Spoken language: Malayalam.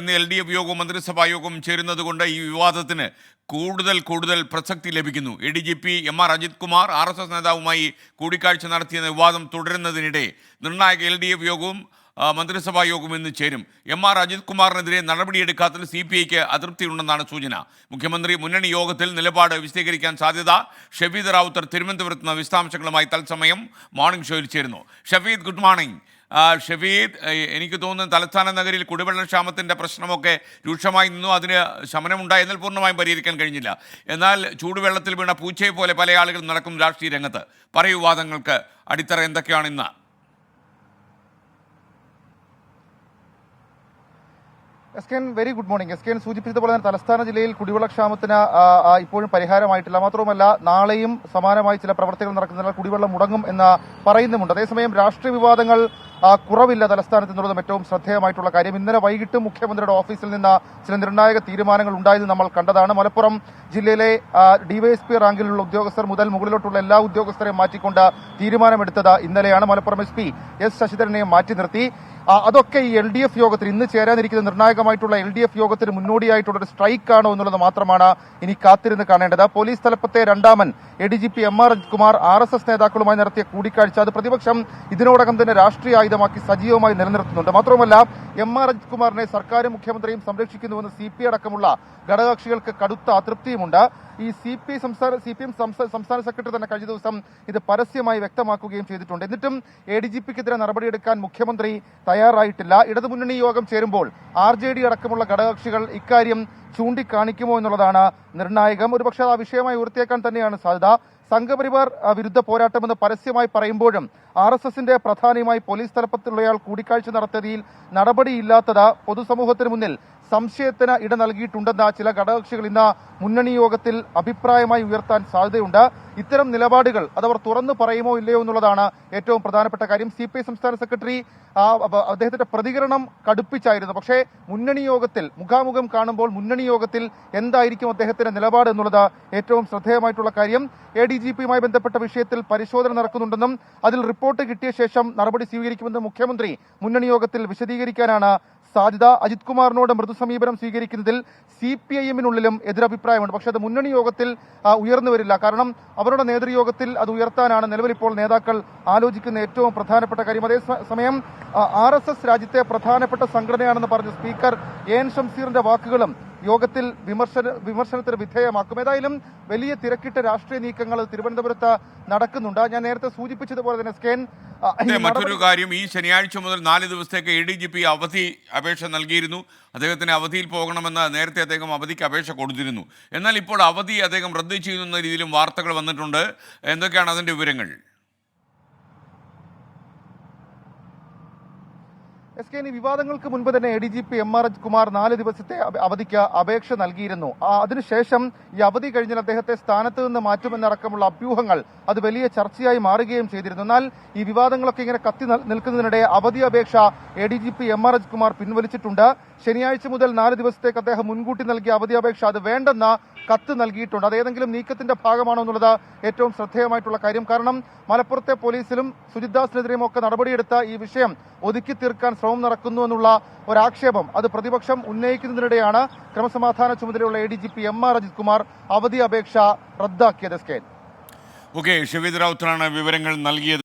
ഇന്ന് എൽ ഡി എഫ് യോഗവും മന്ത്രിസഭാ യോഗവും ചേരുന്നത് കൊണ്ട് ഈ വിവാദത്തിന് കൂടുതൽ കൂടുതൽ പ്രസക്തി ലഭിക്കുന്നു. A D G P M R Ajith Kumar R S S നേതാവുമായി കൂടിക്കാഴ്ച നടത്തിയ വിവാദം തുടരുന്നതിനിടെ നിർണായക എൽ ഡി എഫ് യോഗവും മന്ത്രിസഭാ യോഗവും ഇന്ന് ചേരും. എം ആർ അജിത് കുമാറിനെതിരെ നടപടിയെടുക്കാത്തതിൽ സി പി ഐക്ക് അതൃപ്തിയുണ്ടെന്നാണ് സൂചന. മുഖ്യമന്ത്രി മുന്നണി യോഗത്തിൽ നിലപാട് വിശദീകരിക്കാൻ സാധ്യത. ഷഫീദ് റാവുത്തർ തിരുവനന്തപുരത്ത് നിന്ന് വിശദാംശങ്ങളുമായി തത്സമയം മോർണിംഗ് ഷോയിൽ ചേരുന്നു. Shafeed good morning. ഷഫീദ് എനിക്ക് തോന്നുന്നു തലസ്ഥാന നഗരിൽ കുടിവെള്ളക്ഷാമത്തിന്റെ പ്രശ്നമൊക്കെ രൂക്ഷമായി നിന്നു. അതിന് ശമനമുണ്ടായി എന്നാൽ പൂർണമായും പരിഹരിക്കാൻ കഴിഞ്ഞില്ല. എന്നാൽ ചൂടുവെള്ളത്തിൽ വീണ പൂച്ചയെ പോലെ പല ആളുകളും നടക്കും രാഷ്ട്രീയ രംഗത്ത്. പറയൂ വാദങ്ങൾക്ക് അടിത്തറ എന്തൊക്കെയാണ് ഇന്ന്? S K N very good morning S K N സൂചിപ്പിച്ചതുപോലെ തന്നെ തലസ്ഥാന ജില്ലയിൽ കുടിവെള്ളക്ഷാമത്തിന് ഇപ്പോഴും പരിഹാരമായിട്ടില്ല. മാത്രവുമല്ല നാളെയും സമാനമായി ചില പ്രവർത്തികൾ നടക്കുന്നതിനാൽ കുടിവെള്ളം മുടങ്ങും എന്ന് പറയുന്നുമുണ്ട്. അതേസമയം രാഷ്ട്രീയ വിവാദങ്ങൾ കുറവില്ല തലസ്ഥാനത്ത് എന്നുള്ളതും ഏറ്റവും ശ്രദ്ധേയമായിട്ടുള്ള കാര്യം. ഇന്നലെ വൈകിട്ട് മുഖ്യമന്ത്രിയുടെ ഓഫീസിൽ നിന്ന് ചില നിർണായക തീരുമാനങ്ങൾ ഉണ്ടായത് നമ്മൾ കണ്ടതാണ്. മലപ്പുറം ജില്ലയിലെ ഡിവൈഎസ്പി റാങ്കിലുള്ള ഉദ്യോഗസ്ഥർ മുതൽ മുകളിലോട്ടുള്ള എല്ലാ ഉദ്യോഗസ്ഥരെയും മാറ്റിക്കൊണ്ട് തീരുമാനമെടുത്തത് ഇന്നലെയാണ്. മലപ്പുറം എസ് പി എസ് ശശിധരനെയും മാറ്റി നിർത്തി. ആ, അതൊക്കെ ഈ എൽ ഡി എഫ് യോഗത്തിൽ ഇന്ന് ചേരാനിരിക്കുന്ന നിർണായകമായിട്ടുള്ള എൽ ഡി എഫ് യോഗത്തിന് മുന്നോടിയായിട്ടുള്ള ഒരു സ്ട്രൈക്ക് ആണോ എന്നുള്ളത് മാത്രമാണ് ഇനി കാത്തിരുന്ന് കാണേണ്ടത്. പോലീസ് തലപ്പത്തെ രണ്ടാമൻ A D G P M R Kumar R S S നേതാക്കളുമായി നടത്തിയ കൂടിക്കാഴ്ച അത് പ്രതിപക്ഷം ഇതിനോടകം തന്നെ രാഷ്ട്രീയ ആയുധമാക്കി സജീവമായി നിലനിർത്തുന്നുണ്ട്. മാത്രമല്ല എം ആർ അജിത് കുമാറിനെ സർക്കാരും മുഖ്യമന്ത്രിയും സംരക്ഷിക്കുന്നുവെന്ന് സി പി അടക്കമുള്ള ഘടകകക്ഷികൾക്ക് കടുത്ത അതൃപ്തിയുമുണ്ട്. ഈ സി പി സംസ്ഥാന സി പി എം സംസ്ഥാന സെക്രട്ടറി തന്നെ കഴിഞ്ഞ ദിവസം ഇത് പരസ്യമായി വ്യക്തമാക്കുകയും ചെയ്തിട്ടുണ്ട്. എന്നിട്ടും എ ഡി ജി പിക്കെതിരെ നടപടിയെടുക്കാൻ മുഖ്യമന്ത്രി തയ്യാറായിട്ടില്ല. ഇടതുമുന്നണി യോഗം ചേരുമ്പോൾ ആർ ജെ ഡി അടക്കമുള്ള ഘടകകക്ഷികൾ ഇക്കാര്യം ചൂണ്ടിക്കാണിക്കുമോ എന്നുള്ളതാണ് നിർണായകം. ഒരുപക്ഷെ ആ വിഷയമായി ഉയർത്തിയേക്കാൻ തന്നെയാണ് സാധ്യത. സംഘപരിവാർ വിരുദ്ധ പോരാട്ടമെന്ന് പരസ്യമായി പറയുമ്പോഴും ആർ എസ് എസിന്റെ പ്രധാനിയുമായി പോലീസ് തലപ്പത്തിലുള്ളയാൾ കൂടിക്കാഴ്ച നടത്തിയതിൽ നടപടിയില്ലാത്തത് പൊതുസമൂഹത്തിന് മുന്നിൽ സംശയത്തിന് ഇട നൽകിയിട്ടുണ്ടെന്ന ചില ഘടകകക്ഷികൾ ഇന്ന് മുന്നണി യോഗത്തിൽ അഭിപ്രായമായി ഉയർത്താൻ സാധ്യതയുണ്ട്. ഇത്തരം നിലപാടുകൾ അവർ തുറന്നു പറയുമോ ഇല്ലയോ എന്നുള്ളതാണ് ഏറ്റവും പ്രധാനപ്പെട്ട കാര്യം. സി പി ഐ സംസ്ഥാന സെക്രട്ടറി അദ്ദേഹത്തിന്റെ പ്രതികരണം കടുപ്പിച്ചായിരുന്നു. പക്ഷേ മുന്നണി യോഗത്തിൽ മുഖാമുഖം കാണുമ്പോൾ മുന്നണി യോഗത്തിൽ എന്തായിരിക്കും അദ്ദേഹത്തിന്റെ നിലപാട് എന്നുള്ളത് ഏറ്റവും ശ്രദ്ധേയമായിട്ടുള്ള കാര്യം. എ ഡി ജി പിയുമായി ബന്ധപ്പെട്ട വിഷയത്തിൽ പരിശോധന നടക്കുന്നുണ്ടെന്നും അതിൽ റിപ്പോർട്ട് കിട്ടിയ ശേഷം നടപടി സ്വീകരിക്കുമെന്നും മുഖ്യമന്ത്രി മുന്നണി യോഗത്തിൽ വിശദീകരിക്കാനാണ് സാധ്യത അജിത് കുമാറിനോട് മൃദു സമീപനം സ്വീകരിക്കുന്നതിൽ സി പി ഐ എമ്മിനുള്ളിലും എതിരഭിപ്രായമുണ്ട്. പക്ഷേ അത് മുന്നണി യോഗത്തിൽ ഉയർന്നു വരില്ല. കാരണം അവരുടെ നേതൃയോഗത്തിൽ അത് ഉയർത്താനാണ് നിലവിലിപ്പോൾ നേതാക്കൾ ആലോചിക്കുന്ന ഏറ്റവും പ്രധാനപ്പെട്ട കാര്യം. അതേസമയം ആർ എസ് എസ് രാജ്യത്തെ പ്രധാനപ്പെട്ട സംഘടനയാണെന്ന് പറഞ്ഞ സ്പീക്കർ എ എൻ ഷംസീറിന്റെ വാക്കുകളും യോഗത്തിൽ വിമർശന വിമർശനത്തിന് വിധേയമാക്കും. ഏതായാലും വലിയ തിരക്കിട്ട രാഷ്ട്രീയ നീക്കങ്ങൾ തിരുവനന്തപുരത്ത് നടക്കുന്നുണ്ട്. ഞാൻ നേരത്തെ സൂചിപ്പിച്ചതുപോലെ തന്നെ സ്കാൻ മറ്റൊരു കാര്യം ഈ ശനിയാഴ്ച മുതൽ നാല് ദിവസത്തേക്ക് എ ഡി ജി പി അവധി അപേക്ഷ നൽകിയിരുന്നു. അദ്ദേഹത്തിന് അവധിയിൽ പോകണമെന്ന് നേരത്തെ അദ്ദേഹം അവധിക്ക് അപേക്ഷ കൊടുത്തിരുന്നു. എന്നാൽ ഇപ്പോൾ അവധി അദ്ദേഹം റദ്ദ് ചെയ്യുന്ന രീതിയിലും വാർത്തകൾ വന്നിട്ടുണ്ട്. എന്തൊക്കെയാണ് അതിന്റെ വിവരങ്ങൾ? എസ് കെ വിവാദങ്ങൾക്ക് മുൻപ് തന്നെ A D G P M R Kumar നാല് ദിവസത്തെ അവധിക്ക് അപേക്ഷ നൽകിയിരുന്നു. അതിനുശേഷം ഈ അവധി കഴിഞ്ഞാൽ അദ്ദേഹത്തെ സ്ഥാനത്ത് നിന്ന് മാറ്റുമെന്നടക്കമുള്ള അഭ്യൂഹങ്ങൾ അത് വലിയ ചർച്ചയായി മാറുകയും ചെയ്തിരുന്നു. എന്നാൽ ഈ വിവാദങ്ങളൊക്കെ ഇങ്ങനെ കത്തി നിൽ- നിൽക്കുന്നതിനിടെ അവധി അപേക്ഷ A D G P M R Kumar പിൻവലിച്ചിട്ടുണ്ട്. ശനിയാഴ്ച മുതൽ നാല് ദിവസത്തേക്ക് അദ്ദേഹം മുൻകൂട്ടി നൽകിയ അവധി അപേക്ഷ അത് വേണ്ടെന്ന കത്ത് നൽകിയിട്ടുണ്ട്. അത് ഏതെങ്കിലും നീക്കത്തിന്റെ ഭാഗമാണോ എന്നുള്ളത് ഏറ്റവും ശ്രദ്ധേയമായിട്ടുള്ള കാര്യം. കാരണം മലപ്പുറത്തെ പോലീസിലും സുജിത്ദാസിനെതിരെയും ഒക്കെ നടപടിയെടുത്ത ഈ വിഷയം ഒതുക്കി തീർക്കാൻ ശ്രമം നടക്കുന്നു എന്നുള്ള ഒരാക്ഷേപം അത് പ്രതിപക്ഷം ഉന്നയിക്കുന്നതിനിടെയാണ് ക്രമസമാധാന ചുമതലയുള്ള A D G P M R Ajith Kumar അവധി അപേക്ഷ റദ്ദാക്കിയത്. സ്കേൻ. ഓക്കെ ഷവീദ് വിവരങ്ങൾ നൽകിയത്.